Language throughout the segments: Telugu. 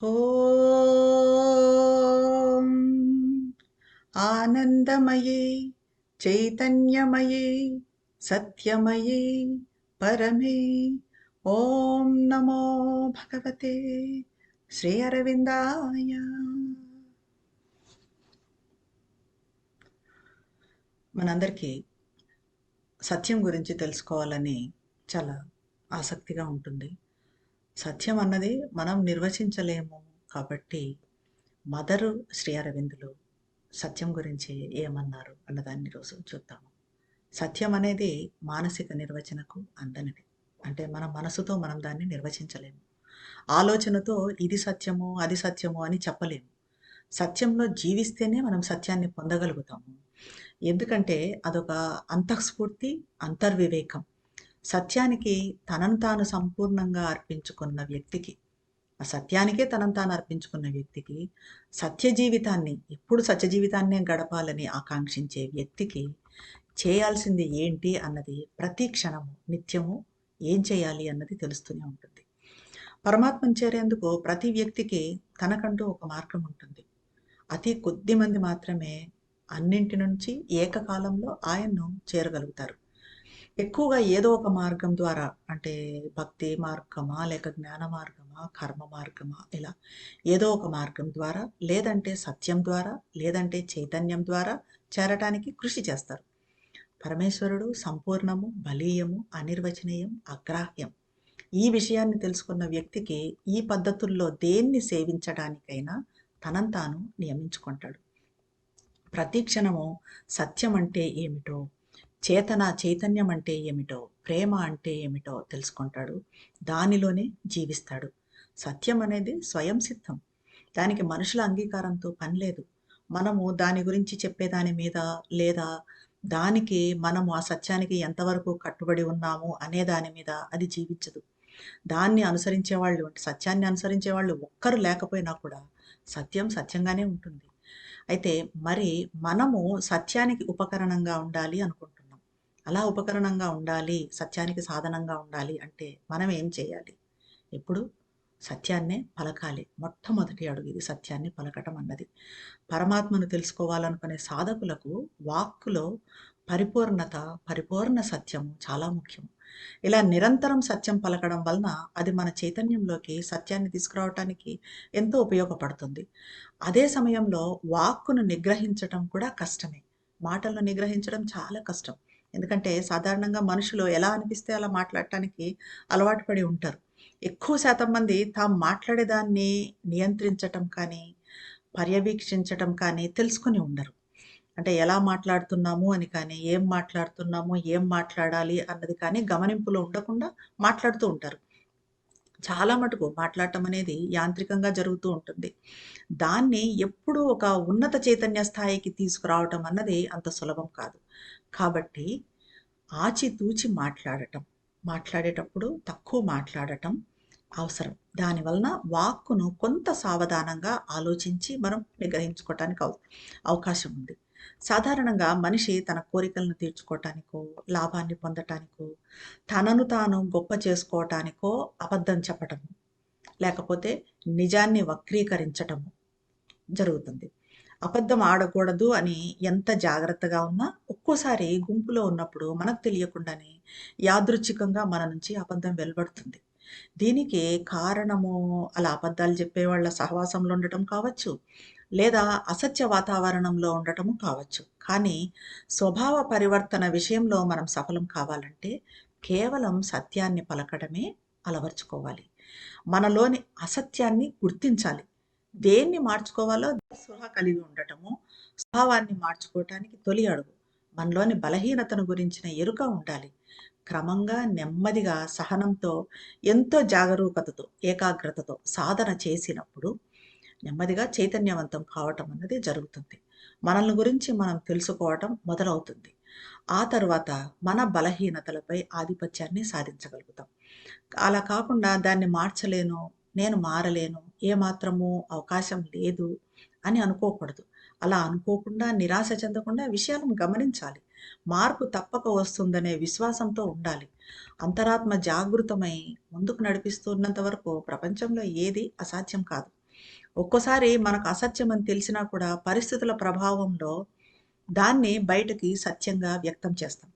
ॐ आनन्दमये चैतन्यमये सत्यमये परमे ॐ नमो భగవతే శ్రీ అరవిందాయ మనందరికీ సత్యం గురించి తెలుసుకోవాలని చాలా ఆసక్తిగా ఉంటుంది సత్యం అన్నది మనం నిర్వచించలేము కాబట్టి మదరు శ్రీ అరవిందులు సత్యం గురించి ఏమన్నారు అన్నదాన్ని ఈరోజు చూద్దాము. సత్యం అనేది మానసిక నిర్వచనకు అందనిది అంటే మన మనసుతో మనం దాన్ని నిర్వచించలేము. ఆలోచనతో ఇది సత్యము అది సత్యము అని చెప్పలేము. సత్యంలో జీవిస్తేనే మనం సత్యాన్ని పొందగలుగుతాము. ఎందుకంటే అదొక అంతఃస్ఫూర్తి అంతర్వివేకం. సత్యానికి తనను తాను సంపూర్ణంగా అర్పించుకున్న వ్యక్తికి ఆ సత్యానికే తనను తాను అర్పించుకున్న వ్యక్తికి సత్య జీవితాన్ని ఎప్పుడు సత్య జీవితాన్నే గడపాలని ఆకాంక్షించే వ్యక్తికి చేయాల్సింది ఏంటి అన్నది ప్రతి క్షణము నిత్యము ఏం చేయాలి అన్నది తెలుస్తూనే ఉంటుంది. పరమాత్మను చేరేందుకు ప్రతి వ్యక్తికి తనకంటూ ఒక మార్గం ఉంటుంది. అతి కొద్ది మంది మాత్రమే అన్నింటి నుంచి ఏకకాలంలో ఆయన్ను చేరగలుగుతారు. ఎక్కువగా ఏదో ఒక మార్గం ద్వారా అంటే భక్తి మార్గమా లేక జ్ఞాన మార్గమా కర్మ మార్గమా ఇలా ఏదో ఒక మార్గం ద్వారా లేదంటే సత్యం ద్వారా లేదంటే చైతన్యం ద్వారా చేరటానికి కృషి చేస్తారు. పరమేశ్వరుడు సంపూర్ణము బలీయము అనిర్వచనీయం అగ్రాహ్యం. ఈ విషయాన్ని తెలుసుకున్న వ్యక్తికి ఈ పద్ధతుల్లో దేన్ని సేవించడానికైనా తనంతాను తాను నియమించుకుంటాడు. ప్రతి క్షణము సత్యం అంటే ఏమిటో చేతన చైతన్యం అంటే ఏమిటో ప్రేమ అంటే ఏమిటో తెలుసుకుంటాడు. దానిలోనే జీవిస్తాడు. సత్యం అనేది స్వయం సిద్ధం. దానికి మనుషుల అంగీకారంతో పని లేదు. మనము దాని గురించి చెప్పేదాని మీద లేదా దానికి మనము ఆ సత్యానికి ఎంతవరకు కట్టుబడి ఉన్నాము అనే దాని మీద అది జీవించదు. దాన్ని అనుసరించే వాళ్ళు అంటే సత్యాన్ని అనుసరించే వాళ్ళు ఒక్కరు లేకపోయినా కూడా సత్యం సత్యంగానే ఉంటుంది. అయితే మరి మనము సత్యానికి ఉపకరణంగా ఉండాలి అనుకుంటున్నాం. అలా ఉపకరణంగా ఉండాలి సత్యానికి సాధనంగా ఉండాలి అంటే మనం ఏం చేయాలి? ఎప్పుడు సత్యాన్నే పలకాలి. మొట్టమొదటి అడుగు ఇది సత్యాన్ని పలకటం అన్నది. పరమాత్మను తెలుసుకోవాలనుకునే సాధకులకు వాక్కులో పరిపూర్ణత పరిపూర్ణ సత్యము చాలా ముఖ్యం. ఇలా నిరంతరం సత్యం పలకడం వలన అది మన చైతన్యంలోకి సత్యాన్ని తీసుకురావటానికి ఎంతో ఉపయోగపడుతుంది. అదే సమయంలో వాక్కును నిగ్రహించటం కూడా కష్టమే. మాటలను నిగ్రహించడం చాలా కష్టం. ఎందుకంటే సాధారణంగా మనుషులు ఎలా అనిపిస్తే అలా మాట్లాడటానికి అలవాటు పడి ఉంటారు. ఎక్కువ శాతం మంది తాము మాట్లాడేదాన్ని నియంత్రించటం కానీ పర్యవేక్షించటం కానీ తెలుసుకొని ఉండరు. అంటే ఎలా మాట్లాడుతున్నాము అని కానీ ఏం మాట్లాడుతున్నాము ఏం మాట్లాడాలి అన్నది కానీ గమనింపులో ఉండకుండా మాట్లాడుతూ ఉంటారు. చాలా మటుకు మాట్లాడటం అనేది యాంత్రికంగా జరుగుతూ ఉంటుంది. దాన్ని ఎప్పుడు ఒక ఉన్నత చైతన్య స్థాయికి తీసుకురావటం అన్నది అంత సులభం కాదు. కాబట్టి ఆచితూచి మాట్లాడటం మాట్లాడేటప్పుడు తక్కువ మాట్లాడటం అవసరం. దానివలన వాక్కును కొంత సావధానంగా ఆలోచించి మనం నిగ్రహించుకోవటానికి అవకాశం ఉంది. సాధారణంగా మనిషి తన కోరికలను తీర్చుకోవటానికో లాభాన్ని పొందటానికో తనను తాను గొప్ప చేసుకోవటానికో అబద్ధం చెప్పటము లేకపోతే నిజాన్ని వక్రీకరించటము జరుగుతుంది. అబద్ధం ఆడకూడదు అని ఎంత జాగ్రత్తగా ఉన్నా ఒక్కోసారి గుంపులో ఉన్నప్పుడు మనకు తెలియకుండానే యాదృచ్ఛికంగా మన నుంచి అబద్ధం వెలువడుతుంది. దీనికి కారణము అలా అబద్ధాలు చెప్పే వాళ్ళ సహవాసంలో ఉండటం కావచ్చు లేదా అసత్య వాతావరణంలో ఉండటము కావచ్చు. కానీ స్వభావ పరివర్తన విషయంలో మనం సఫలం కావాలంటే కేవలం సత్యాన్ని పలకడమే అలవర్చుకోవాలి. మనలోని అసత్యాన్ని గుర్తించాలి. దేన్ని మార్చుకోవాలో స్పృహ కలిగి ఉండటము స్వభావాన్ని మార్చుకోవటానికి తొలి అడుగు. మనలోని బలహీనతను గురించిన ఎరుక ఉండాలి. క్రమంగా నెమ్మదిగా సహనంతో ఎంతో జాగరూకతతో ఏకాగ్రతతో సాధన చేసినప్పుడు నెమ్మదిగా చైతన్యవంతం కావటం అన్నది జరుగుతుంది. మనల్ని గురించి మనం తెలుసుకోవటం మొదలవుతుంది. ఆ తర్వాత మన బలహీనతలపై ఆధిపత్యాన్ని సాధించగలుగుతాం. అలా కాకుండా దాన్ని మార్చలేను నేను మారలేను ఏమాత్రము అవకాశం లేదు అని అనుకోకూడదు. అలా అనుకోకుండా నిరాశ చెందకుండా విషయాలను గమనించాలి. మార్పు తప్పక వస్తుందనే విశ్వాసంతో ఉండాలి. అంతరాత్మ జాగృతమై ముందుకు నడిపిస్తున్నంత వరకు ప్రపంచంలో ఏది అసాధ్యం కాదు. ఒక్కోసారి మనకు అసత్యం అని తెలిసినా కూడా పరిస్థితుల ప్రభావంలో దాన్ని బయటకి సత్యంగా వ్యక్తం చేస్తాం.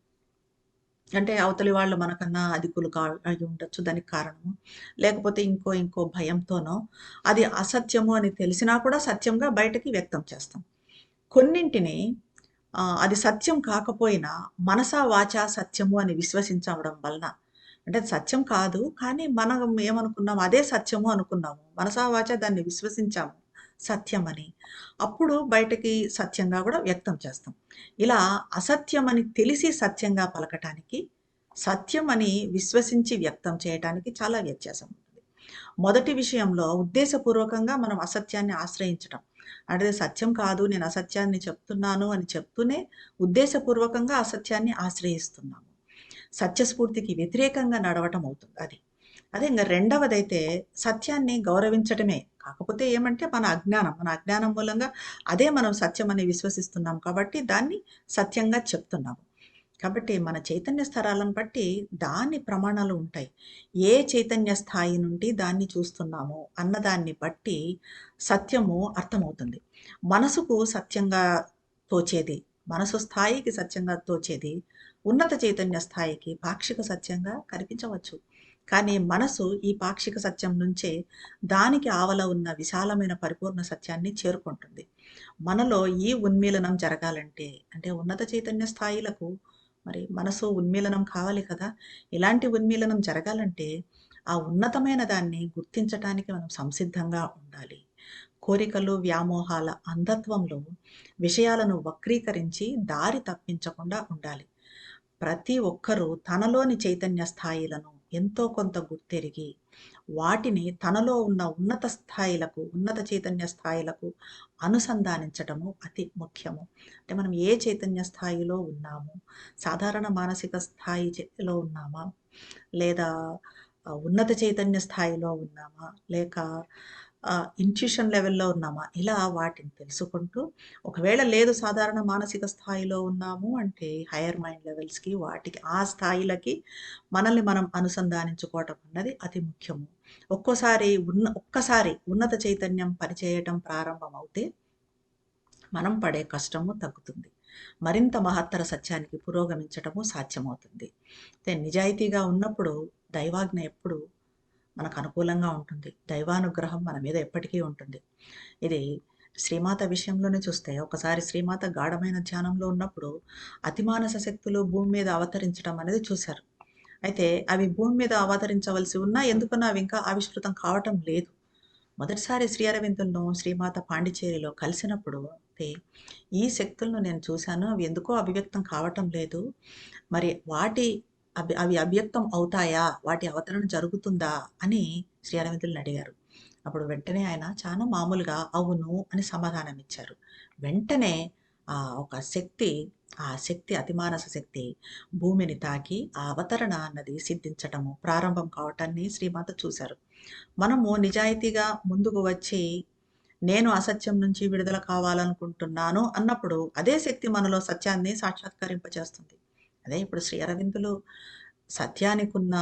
అంటే అవతలి వాళ్ళు మనకన్నా అధికులు కా అయి ఉండొచ్చు దానికి కారణము. లేకపోతే ఇంకో ఇంకో భయంతోనో అది అసత్యము అని తెలిసినా కూడా సత్యంగా బయటకి వ్యక్తం చేస్తాం. కొన్నింటిని అది సత్యం కాకపోయినా మనసా వాచా సత్యము అని విశ్వసించడం వలన. అంటే అది సత్యం కాదు కానీ మనం ఏమనుకున్నాం అదే సత్యము అనుకున్నాము. మనసా వాచ దాన్ని విశ్వసించాము సత్యం అని అప్పుడు బయటకి సత్యంగా కూడా వ్యక్తం చేస్తాం. ఇలా అసత్యం అని తెలిసి సత్యంగా పలకటానికి సత్యం అని విశ్వసించి వ్యక్తం చేయటానికి చాలా వ్యత్యాసం ఉంటుంది. మొదటి విషయంలో ఉద్దేశపూర్వకంగా మనం అసత్యాన్ని ఆశ్రయించటం. అంటే సత్యం కాదు నేను అసత్యాన్ని చెప్తున్నాను అని చెప్తూనే ఉద్దేశపూర్వకంగా అసత్యాన్ని ఆశ్రయిస్తున్నాము. సత్యస్ఫూర్తికి వ్యతిరేకంగా నడవటం అవుతుంది అది. అదే ఇంకా రెండవదైతే సత్యాన్ని గౌరవించటమే. కాకపోతే ఏమంటే మన అజ్ఞానం మన అజ్ఞానం మూలంగా అదే మనం సత్యం అని విశ్వసిస్తున్నాం కాబట్టి దాన్ని సత్యంగా చెప్తున్నాము. కాబట్టి మన చైతన్య స్థరాలను బట్టి దాని ప్రమాణాలు ఉంటాయి. ఏ చైతన్య స్థాయి నుండి దాన్ని చూస్తున్నామో అన్నదాన్ని బట్టి సత్యము అర్థమవుతుంది. మనసుకు సత్యంగా తోచేది మనసు స్థాయికి సత్యంగా తోచేది ఉన్నత చైతన్య స్థాయికి పాక్షిక సత్యంగా కనిపించవచ్చు. కానీ మనసు ఈ పాక్షిక సత్యం నుంచే దానికి ఆవల ఉన్న విశాలమైన పరిపూర్ణ సత్యాన్ని చేరుకుంటుంది. మనలో ఈ ఉన్మీలనం జరగాలంటే అంటే ఉన్నత చైతన్య స్థాయిలకు మరి మనసు ఉన్మీలనం కావాలి కదా? ఇలాంటి ఉన్మీలనం జరగాలంటే ఆ ఉన్నతమైన దాన్ని గుర్తించటానికి మనం సంసిద్ధంగా ఉండాలి. కోరికలు వ్యామోహాల అంధత్వంలో విషయాలను వక్రీకరించి దారి తప్పించకుండా ఉండాలి. ప్రతి ఒక్కరూ తనలోని చైతన్య స్థాయిలను ఎంతో కొంత గుర్తెరిగి వాటిని తనలో ఉన్న ఉన్నత స్థాయిలకు ఉన్నత చైతన్య స్థాయిలకు అనుసంధానించటము అతి ముఖ్యము. అంటే మనం ఏ చైతన్య స్థాయిలో ఉన్నాము? సాధారణ మానసిక స్థాయిలో ఉన్నామా? లేదా ఉన్నత చైతన్య స్థాయిలో ఉన్నామా? లేక ఇంట్యూషన్ లెవెల్లో ఉన్నామా? ఇలా వాటిని తెలుసుకుంటూ ఒకవేళ లేదు సాధారణ మానసిక స్థాయిలో ఉన్నాము అంటే హయర్ మైండ్ లెవెల్స్కి వాటికి ఆ స్థాయిలకి మనల్ని మనం అనుసంధానించుకోవటం అన్నది అతి ముఖ్యము. ఒక్కోసారి ఉన్న ఒక్కసారి ఉన్నత చైతన్యం పనిచేయటం ప్రారంభమవుతే మనం పడే కష్టము తగ్గుతుంది. మరింత మహత్తర సత్యానికి పురోగమించటము సాధ్యమవుతుంది. నిజాయితీగా ఉన్నప్పుడు దైవాజ్ఞ ఎప్పుడు మనకు అనుకూలంగా ఉంటుంది. దైవానుగ్రహం మన మీద ఎప్పటికీ ఉంటుంది. ఇది శ్రీమాత విషయంలోనే చూస్తే ఒకసారి శ్రీమాత గాఢమైన ధ్యానంలో ఉన్నప్పుడు అతిమానస శక్తులు భూమి మీద అవతరించడం అనేది చూశారు. అయితే అవి భూమి మీద అవతరించవలసి ఉన్నా ఎందుకన్నా అవి ఇంకా ఆవిష్కృతం కావటం లేదు. మొదటిసారి శ్రీ అరవిందులను శ్రీమాత పాండిచేరిలో కలిసినప్పుడు అయితే ఈ శక్తులను నేను చూశాను. అవి ఎందుకో అభివ్యక్తం కావటం లేదు. మరి వాటి అభి అవి అవ్యక్తం అవుతాయా? వాటి అవతరణ జరుగుతుందా? అని శ్రీ అరవిందులను అడిగారు. అప్పుడు వెంటనే ఆయన చాలా మామూలుగా అవును అని సమాధానం ఇచ్చారు వెంటనే ఆ ఒక శక్తి ఆ శక్తి అతిమానస శక్తి భూమిని తాకి ఆ అవతరణ అన్నది సిద్ధించటము ప్రారంభం కావటాన్ని శ్రీమాత చూశారు. మనము నిజాయితీగా ముందుకు వచ్చి నేను అసత్యం నుంచి విడుదల కావాలనుకుంటున్నాను అన్నప్పుడు అదే శక్తి మనలో సత్యాన్ని సాక్షాత్కరింపజేస్తుంది. అదే ఇప్పుడు శ్రీ అరవిందులు సత్యానికి ఉన్న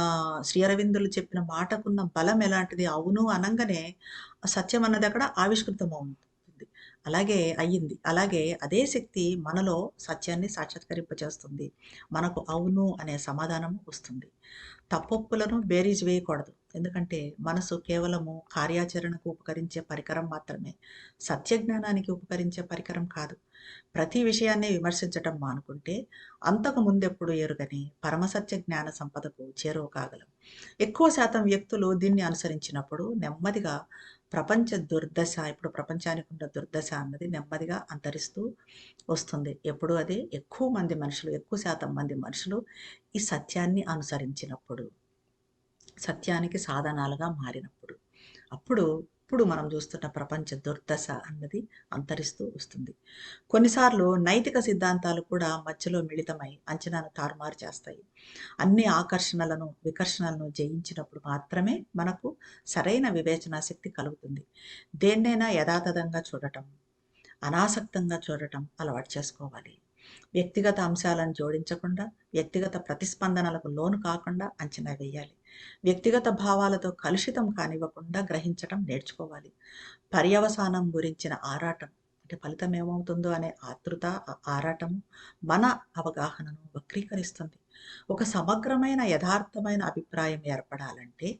శ్రీ అరవిందులు చెప్పిన మాటకున్న బలం ఎలాంటిది? అవును అనంగానే సత్యం అన్నది అక్కడ ఆవిష్కృతం అవుతుంది అలాగే అయ్యింది. అలాగే అదే శక్తి మనలో సత్యాన్ని సాక్షాత్కరింపజేస్తుంది మనకు అవును అనే సమాధానం వస్తుంది. తప్పొప్పులను బేరీజ్ వేయకూడదు. ఎందుకంటే మనసు కేవలము కార్యాచరణకు ఉపకరించే పరికరం మాత్రమే. సత్యజ్ఞానానికి ఉపకరించే పరికరం కాదు. ప్రతి విషయాన్ని విమర్శించటం మానుకుంటే అంతకు ముందెప్పుడు ఎరుగని పరమసత్య జ్ఞాన సంపదకు చేరువ కాగలం ఎక్కువ శాతం వ్యక్తులు దీన్ని అనుసరించినప్పుడు నెమ్మదిగా ప్రపంచ దుర్దశ ఇప్పుడు ప్రపంచానికి ఉన్న దుర్దశ అన్నది నెమ్మదిగా అంతరిస్తూ వస్తుంది. ఎప్పుడు అది? ఎక్కువ మంది మనుషులు ఎక్కువ శాతం మంది మనుషులు ఈ సత్యాన్ని అనుసరించినప్పుడు సత్యానికి సాధనాలుగా మారినప్పుడు. అప్పుడు ఇప్పుడు మనం చూస్తున్న ప్రపంచ దుర్దశ అన్నది అంతరిస్తూ వస్తుంది. కొన్నిసార్లు నైతిక సిద్ధాంతాలు కూడా మధ్యలో మిళితమై అంచనాను తారుమారు చేస్తాయి. అన్ని ఆకర్షణలను వికర్షణలను జయించినప్పుడు మాత్రమే మనకు సరైన వివేచనా శక్తి కలుగుతుంది. దేన్నైనా యథాతథంగా చూడటం అనాసక్తంగా చూడటం అలవాటు చేసుకోవాలి. వ్యక్తిగత అంశాలను జోడించకుండా వ్యక్తిగత ప్రతిస్పందనలకు లోను కాకుండా అంచనా వేయాలి. వ్యక్తిగత భావాలతో కలుషితం కానివ్వకుండా గ్రహించటం నేర్చుకోవాలి. పర్యవసానం గురించిన ఆరాటం అంటే ఫలితం ఏమవుతుందో అనే ఆతృత ఆరాటం ఆరాటము మన అవగాహనను వక్రీకరిస్తుంది. ఒక సమగ్రమైన యథార్థమైన అభిప్రాయం ఏర్పడాలంటే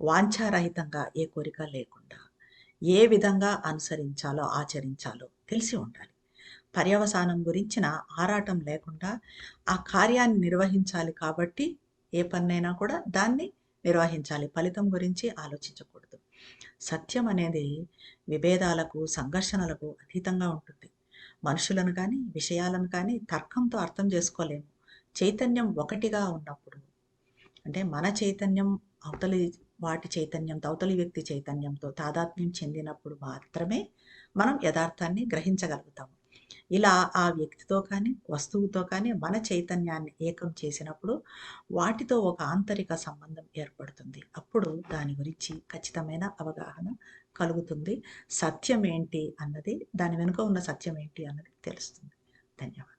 వాంఛారహితంగా ఏ కోరిక లేకుండా ఏ విధంగా అనుసరించాలో ఆచరించాలో తెలిసి ఉండాలి. పర్యవసానం గురించిన ఆరాటం లేకుండా ఆ కార్యాన్ని నిర్వహించాలి కాబట్టి ఏ పన్నైనా కూడా దాన్ని నిర్వహించాలి. ఫలితం గురించి ఆలోచించకూడదు. సత్యం అనేది విభేదాలకు సంఘర్షణలకు అతీతంగా ఉంటుంది. మనుషులను కానీ విషయాలను కానీ తర్కంతో అర్థం చేసుకోలేము. చైతన్యం ఒకటిగా ఉన్నప్పుడు అంటే మన చైతన్యం అవతలి వాటి చైతన్యంతో అవతలి వ్యక్తి చైతన్యంతో తాదాత్మ్యం చెందినప్పుడు మాత్రమే మనం యథార్థాన్ని గ్రహించగలుగుతాము. ఇలా ఆ వ్యక్తితో కానీ వస్తువుతో కానీ మన చైతన్యాన్ని ఏకం చేసినప్పుడు వాటితో ఒక ఆంతరిక సంబంధం ఏర్పడుతుంది. అప్పుడు దాని గురించి ఖచ్చితమైన అవగాహన కలుగుతుంది. సత్యం ఏంటి అన్నది దాని వెనుక ఉన్న సత్యం ఏంటి అన్నది తెలుస్తుంది. ధన్యవాదాలు.